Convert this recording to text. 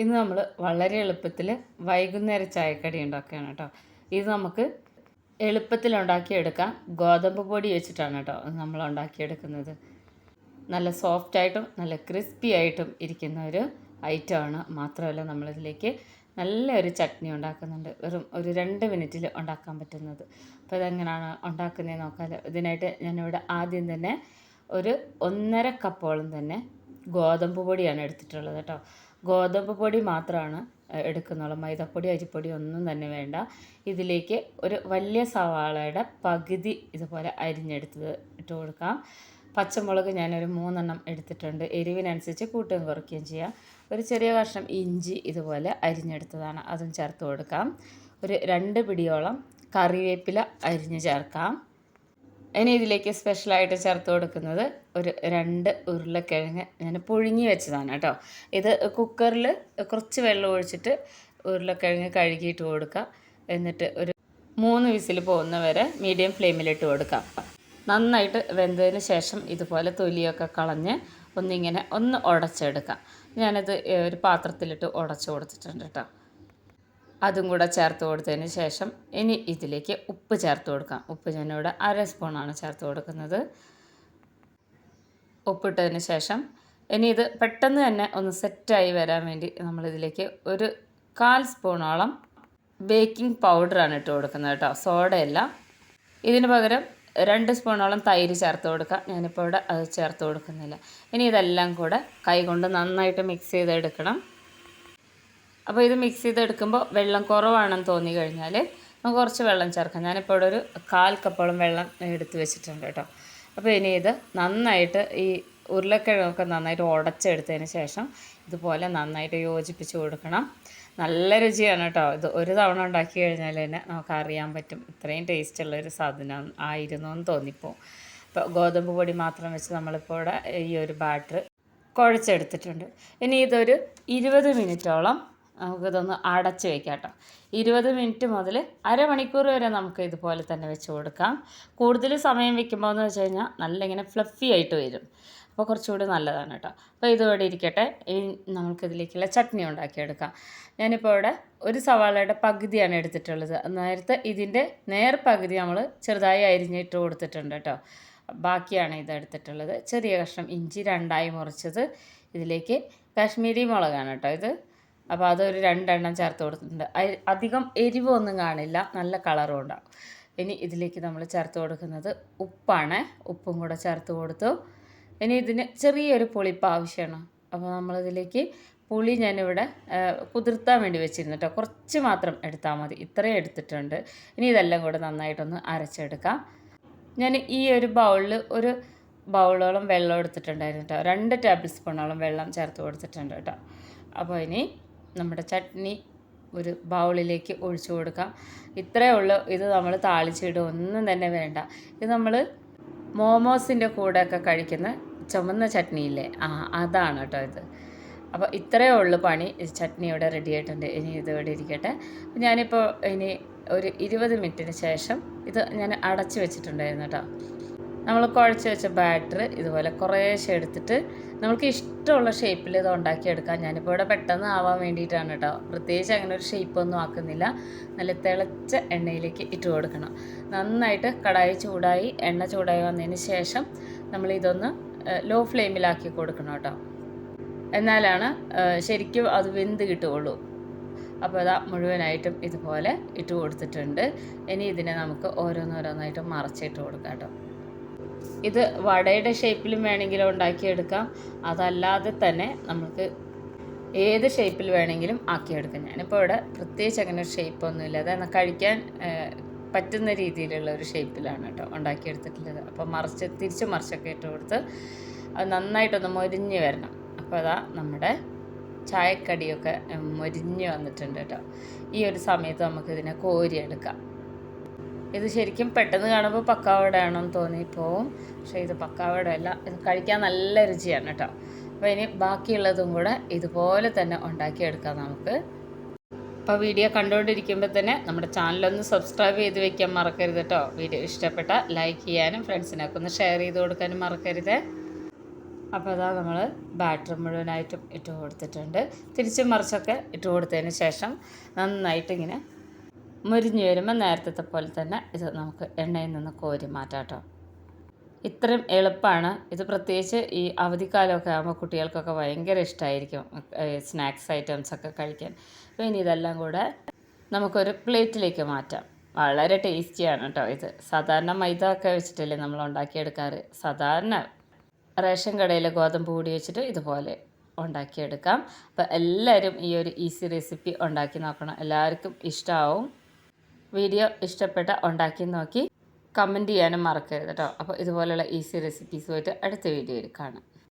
ഇന്ന് നമ്മൾ വളരെ എളുപ്പത്തിൽ വൈകുന്നേര ചായക്കടി ഉണ്ടാക്കുകയാണ് കേട്ടോ. ഇത് നമുക്ക് എളുപ്പത്തിൽ ഉണ്ടാക്കിയെടുക്കാം. ഗോതമ്പ് പൊടി വെച്ചിട്ടാണ് കേട്ടോ നമ്മൾ ഉണ്ടാക്കിയെടുക്കുന്നത്. നല്ല സോഫ്റ്റായിട്ടും നല്ല ക്രിസ്പി ആയിട്ടും ഇരിക്കുന്ന ഒരു ഐറ്റമാണ് മാത്രമല്ല നമ്മളിതിലേക്ക് നല്ലൊരു ചട്നി ഉണ്ടാക്കുന്നുണ്ട്. വെറും ഒരു രണ്ട് മിനിറ്റിൽ ഉണ്ടാക്കാൻ പറ്റുന്നത്. അപ്പോൾ ഇതെങ്ങനെയാണ് ഉണ്ടാക്കുന്നത് നോക്കാൻ ഇതിനായിട്ട് ഞാനിവിടെ ആദ്യം തന്നെ ഒരു ഒന്നര കപ്പോളം തന്നെ ഗോതമ്പ് പൊടിയാണ് എടുത്തിട്ടുള്ളത് കേട്ടോ. ഗോതമ്പ് പൊടി മാത്രമാണ് എടുക്കുന്നുള്ളൂ. മൈദപ്പൊടി അരിപ്പൊടി ഒന്നും തന്നെ വേണ്ട. ഇതിലേക്ക് ഒരു വലിയ സവാളയുടെ പകുതി ഇതുപോലെ അരിഞ്ഞെടുത്തത് ഇട്ട് കൊടുക്കാം. പച്ചമുളക് ഞാനൊരു മൂന്നെണ്ണം എടുത്തിട്ടുണ്ട്. എരിവിനനുസരിച്ച് കൂട്ടുകയും കുറയ്ക്കുകയും ചെയ്യാം. ഒരു ചെറിയ കഷ്ണം ഇഞ്ചി ഇതുപോലെ അരിഞ്ഞെടുത്തതാണ്. അതും ചേർത്ത് കൊടുക്കാം. ഒരു രണ്ട് പിടിയോളം കറിവേപ്പില അരിഞ്ഞ് ചേർക്കാം. ഇനി ഇതിലേക്ക് സ്പെഷ്യലായിട്ട് ചേർത്ത് കൊടുക്കുന്നത് ഒരു രണ്ട് ഉരുളക്കിഴങ്ങ് ഞാൻ പുഴുങ്ങി വെച്ചതാണ് കേട്ടോ. ഇത് കുക്കറിൽ കുറച്ച് വെള്ളം ഒഴിച്ചിട്ട് ഉരുളക്കിഴങ്ങ് കഴുകിയിട്ട് കൊടുക്കുക എന്നിട്ട് ഒരു മൂന്ന് വിസിൽ പോകുന്ന വരെ മീഡിയം ഫ്ലെയിമിലിട്ട് കൊടുക്കാം. നന്നായിട്ട് വെന്തതിന് ശേഷം ഇതുപോലെ തൊലിയൊക്കെ കളഞ്ഞ് ഒന്നിങ്ങനെ ഒന്ന് ഉടച്ചെടുക്കാം. ഞാനത് ഒരു പാത്രത്തിലിട്ട് ഉടച്ചു കൊടുത്തിട്ടുണ്ട് കേട്ടോ. അതും കൂടെ ചേർത്ത് കൊടുത്തതിന് ശേഷം ഇനി ഇതിലേക്ക് ഉപ്പ് ചേർത്ത് കൊടുക്കാം. ഉപ്പ് ഞാനിവിടെ അര സ്പൂണാണ് ചേർത്ത് കൊടുക്കുന്നത്. ഉപ്പിട്ടതിന് ശേഷം ഇനി ഇത് പെട്ടെന്ന് തന്നെ ഒന്ന് സെറ്റായി വരാൻ വേണ്ടി നമ്മളിതിലേക്ക് ഒരു കാൽ സ്പൂണോളം ബേക്കിംഗ് പൗഡറാണ് ഇട്ട് കൊടുക്കുന്നത് കേട്ടോ. സോഡയല്ല. ഇതിന് പകരം രണ്ട് സ്പൂണോളം തൈര് ചേർത്ത് കൊടുക്കാം. ഞാനിപ്പോൾ ഇവിടെ അത് ചേർത്ത് കൊടുക്കുന്നില്ല. ഇനി ഇതെല്ലാം കൂടെ കൈകൊണ്ട് നന്നായിട്ട് മിക്സ് ചെയ്തെടുക്കണം. അപ്പോൾ ഇത് മിക്സ് ചെയ്തെടുക്കുമ്പോൾ വെള്ളം കുറവാണെന്ന് തോന്നി കഴിഞ്ഞാൽ നമുക്ക് കുറച്ച് വെള്ളം ചേർക്കാം. ഞാനിപ്പോൾ ഇവിടെ ഒരു കാൽ കപ്പോളം വെള്ളം എടുത്ത് വെച്ചിട്ടുണ്ട് കേട്ടോ. അപ്പോൾ ഇനി ഇത് നന്നായിട്ട് ഈ ഉരുളക്കിഴങ്ങൊക്കെ നന്നായിട്ട് ഉടച്ചെടുത്തതിന് ശേഷം ഇതുപോലെ നന്നായിട്ട് യോജിപ്പിച്ച് കൊടുക്കണം. നല്ല രുചിയാണ് കേട്ടോ. ഇത് ഒരു തവണ ഉണ്ടാക്കി കഴിഞ്ഞാൽ തന്നെ നമുക്കറിയാൻ പറ്റും ഇത്രയും ടേസ്റ്റുള്ള ഒരു സാധനം ആയിരുന്നു എന്ന് തോന്നിപ്പോവും ഇപ്പോൾ ഗോതമ്പ് പൊടി മാത്രം വെച്ച് നമ്മളിപ്പോൾ ഇവിടെ ഈ ഒരു ബാറ്റർ കുഴച്ചെടുത്തിട്ടുണ്ട്. ഇനി ഇതൊരു ഇരുപത് മിനിറ്റോളം നമുക്കിതൊന്ന് അടച്ച് വെക്കാം കേട്ടോ ഇരുപത് മിനിറ്റ് മുതൽ അരമണിക്കൂർ വരെ നമുക്ക് ഇതുപോലെ തന്നെ വെച്ച് കൊടുക്കാം. കൂടുതൽ സമയം വെക്കുമ്പോൾ എന്ന് വെച്ച് കഴിഞ്ഞാൽ നല്ല ഇങ്ങനെ ഫ്ലഫി ആയിട്ട് വരും. അപ്പോൾ കുറച്ചുകൂടി നല്ലതാണ് കേട്ടോ. അപ്പോൾ ഇതോടെ ഇരിക്കട്ടെ. ഇനി നമുക്കിതിലേക്കുള്ള ചട്നി ഉണ്ടാക്കിയെടുക്കാം. ഞാനിപ്പോൾ ഇവിടെ ഒരു സവാളയുടെ പകുതിയാണ് എടുത്തിട്ടുള്ളത്. നേരത്തെ ഇതിന്റെ നേർ പകുതി നമ്മൾ ചെറുതായി അരിഞ്ഞിട്ട് കൊടുത്തിട്ടുണ്ട് കേട്ടോ. ബാക്കിയാണ് ഇത് എടുത്തിട്ടുള്ളത്. ചെറിയ കഷ്ണം ഇഞ്ചി രണ്ടായി മുറിച്ചത്. ഇതിലേക്ക് കാശ്മീരി മുളകാണ് കേട്ടോ ഇത്. അപ്പോൾ അതൊരു രണ്ടെണ്ണം ചേർത്ത് കൊടുത്തിട്ടുണ്ട്. അധികം എരിവൊന്നും കാണില്ല. നല്ല കളറും ഉണ്ടാവും ഇനി ഇതിലേക്ക് നമ്മൾ ചേർത്ത് കൊടുക്കുന്നത് ഉപ്പാണ്. ഉപ്പും കൂടെ ചേർത്ത് കൊടുത്തു. ഇനി ഇതിന് ചെറിയൊരു പുളിപ്പ് ആവശ്യമാണ്. അപ്പോൾ നമ്മളിതിലേക്ക് പുളി ഞാനിവിടെ കുതിർത്താൻ വേണ്ടി വെച്ചിരുന്നു കേട്ടോ കുറച്ച് മാത്രം എടുത്താൽ മതി. ഇത്രയും എടുത്തിട്ടുണ്ട്. ഇനി ഇതെല്ലാം കൂടെ നന്നായിട്ടൊന്ന് അരച്ചെടുക്കാം. ഞാൻ ഈ ഒരു ബൗളിൽ ഒരു ബൗളോളം വെള്ളം എടുത്തിട്ടുണ്ടായിരുന്നു കേട്ടോ രണ്ട് ടേബിൾ സ്പൂണോളം വെള്ളം ചേർത്ത് കൊടുത്തിട്ടുണ്ട് കേട്ടോ അപ്പോൾ ഇനി നമ്മുടെ ചട്നി ഒരു ബൗളിലേക്ക് ഒഴിച്ചു കൊടുക്കാം. ഇത്രയേ ഉള്ളൂ. ഇത് നമ്മൾ താളിച്ചിടുക ഒന്നും തന്നെ വേണ്ട. ഇത് നമ്മൾ മോമോസിന്റെ കൂടെയൊക്കെ കഴിക്കുന്ന ചുമന്ന ചട്നിയില്ലേ? ആ അതാണ് കേട്ടോ ഇത്. അപ്പോൾ ഇത്രയേ ഉള്ളൂ പണി. ചട്നി ഇവിടെ റെഡി ആയിട്ടുണ്ട് ഇനി ഇത് ഇവിടെ ഇരിക്കട്ടെ. ഞാനിപ്പോൾ ഇനി ഒരു ഇരുപത് മിനിറ്റിന് ശേഷം ഇത് ഞാൻ അടച്ചു വെച്ചിട്ടുണ്ടായിരുന്നു കേട്ടോ. നമ്മൾ കുഴച്ച് വെച്ച ബാറ്റർ ഇതുപോലെ കുറേശ്ശെ എടുത്തിട്ട് നമുക്ക് ഇഷ്ടമുള്ള ഷേപ്പിൽ ഇത് ഉണ്ടാക്കിയെടുക്കാം ഞാനിപ്പോൾ ഇവിടെ പെട്ടെന്ന് ആവാൻ വേണ്ടിയിട്ടാണ് കേട്ടോ പ്രത്യേകിച്ച് അങ്ങനെ ഒരു ഷേപ്പൊന്നും ആക്കുന്നില്ല. നല്ല തിളച്ച എണ്ണയിലേക്ക് ഇട്ട് കൊടുക്കണം. നന്നായിട്ട് കടായി ചൂടായി എണ്ണ ചൂടായി വന്നതിന് ശേഷം നമ്മൾ ഇതൊന്ന് ലോ ഫ്ലെയിമിലാക്കി കൊടുക്കണം കേട്ടോ എന്നാലാണ് ശരിക്കും അത് വെന്ത് കിട്ടുകയുള്ളൂ. അപ്പോൾ അതാ മുഴുവനായിട്ടും ഇതുപോലെ ഇട്ട് കൊടുത്തിട്ടുണ്ട്. ഇനി ഇതിനെ നമുക്ക് ഓരോന്നോരോന്നായിട്ട് മറച്ചിട്ട് കൊടുക്കാം കേട്ടോ ഇത് വടയുടെ ഷേപ്പിലും വേണമെങ്കിലും ഉണ്ടാക്കിയെടുക്കാം. അതല്ലാതെ തന്നെ നമുക്ക് ഏത് ഷേപ്പിൽ വേണമെങ്കിലും ആക്കിയെടുക്കാം. ഞാനിപ്പോൾ ഇവിടെ പ്രത്യേകിച്ച് അങ്ങനെ ഒരു ഷേപ്പൊന്നുമില്ല അതായത് കഴിക്കാൻ പറ്റുന്ന രീതിയിലുള്ള ഒരു ഷേപ്പിലാണ് കേട്ടോ ഉണ്ടാക്കിയെടുത്തിട്ടുള്ളത്. അപ്പോൾ മറിച്ച് തിരിച്ച് മറിച്ചൊക്കെ ഇട്ട് കൊടുത്ത് അത് നന്നായിട്ടൊന്ന് മൊരിഞ്ഞ് വരണം. അപ്പോൾ അതാ നമ്മുടെ ചായക്കടിയൊക്കെ മൊരിഞ്ഞ് വന്നിട്ടുണ്ട് കേട്ടോ. ഈ ഒരു സമയത്ത് നമുക്കിതിനെ കോരിയെടുക്കാം. ഇത് ശരിക്കും പെട്ടെന്ന് കാണുമ്പോൾ പക്കാവടയാണെന്ന് തോന്നിപ്പോവും പക്ഷേ ഇത് പക്കാവടയല്ല. ഇത് കഴിക്കാൻ നല്ല രുചിയാണ് കേട്ടോ അപ്പോൾ ഇനി ബാക്കിയുള്ളതും കൂടെ ഇതുപോലെ തന്നെ ഉണ്ടാക്കിയെടുക്കാം നമുക്ക്. അപ്പോൾ വീഡിയോ കണ്ടുകൊണ്ടിരിക്കുമ്പോൾ തന്നെ നമ്മുടെ ചാനലൊന്ന് സബ്സ്ക്രൈബ് ചെയ്ത് വെക്കാൻ മറക്കരുത് കേട്ടോ വീഡിയോ ഇഷ്ടപ്പെട്ട ലൈക്ക് ചെയ്യാനും ഫ്രണ്ട്സിനൊക്കെ ഒന്ന് ഷെയർ ചെയ്ത് കൊടുക്കാനും മറക്കരുത്. അപ്പോൾ അതാ നമ്മൾ ബാറ്റർ മുഴുവനായിട്ടും ഇട്ട് കൊടുത്തിട്ടുണ്ട്. തിരിച്ചും മറിച്ചൊക്കെ ഇട്ട് കൊടുത്തതിന് ശേഷം നന്നായിട്ട് ഇങ്ങനെ മുരിഞ്ഞ് വരുമ്പോൾ നേരത്തെ പോലെ തന്നെ ഇത് നമുക്ക് എണ്ണയിൽ നിന്ന് കോരി മാറ്റാം കേട്ടോ. ഇത്രയും എളുപ്പമാണ് ഇത് പ്രത്യേകിച്ച് ഈ അവധിക്കാലമൊക്കെ ആകുമ്പോൾ കുട്ടികൾക്കൊക്കെ ഭയങ്കര ഇഷ്ടമായിരിക്കും സ്നാക്സ് ഐറ്റംസ് ഒക്കെ കഴിക്കാൻ. അപ്പോൾ ഇനി ഇതെല്ലാം കൂടെ നമുക്കൊരു പ്ലേറ്റിലേക്ക് മാറ്റാം. വളരെ ടേസ്റ്റിയാണ് കേട്ടോ ഇത്. സാധാരണ മൈദ ഒക്കെ വെച്ചിട്ടല്ലേ നമ്മൾ ഉണ്ടാക്കിയെടുക്കാറ്. സാധാരണ റേഷൻ കടയിൽ ഗോതമ്പ് കൂടി വെച്ചിട്ട് ഇതുപോലെ ഉണ്ടാക്കിയെടുക്കാം. അപ്പോൾ എല്ലാവരും ഈ ഒരു ഈസി റെസിപ്പി ഉണ്ടാക്കി നോക്കണം. എല്ലാവർക്കും ഇഷ്ടമാവും വീഡിയോ ഇഷ്ടപ്പെട്ട ഉണ്ടാക്കി നോക്കി. കമന്റ് ചെയ്യാനും മറക്കരുത് കേട്ടോ അപ്പോൾ ഇതുപോലെയുള്ള ഈസി റെസിപ്പീസുമായിട്ട് അടുത്ത വീഡിയോയിൽ കാണാം.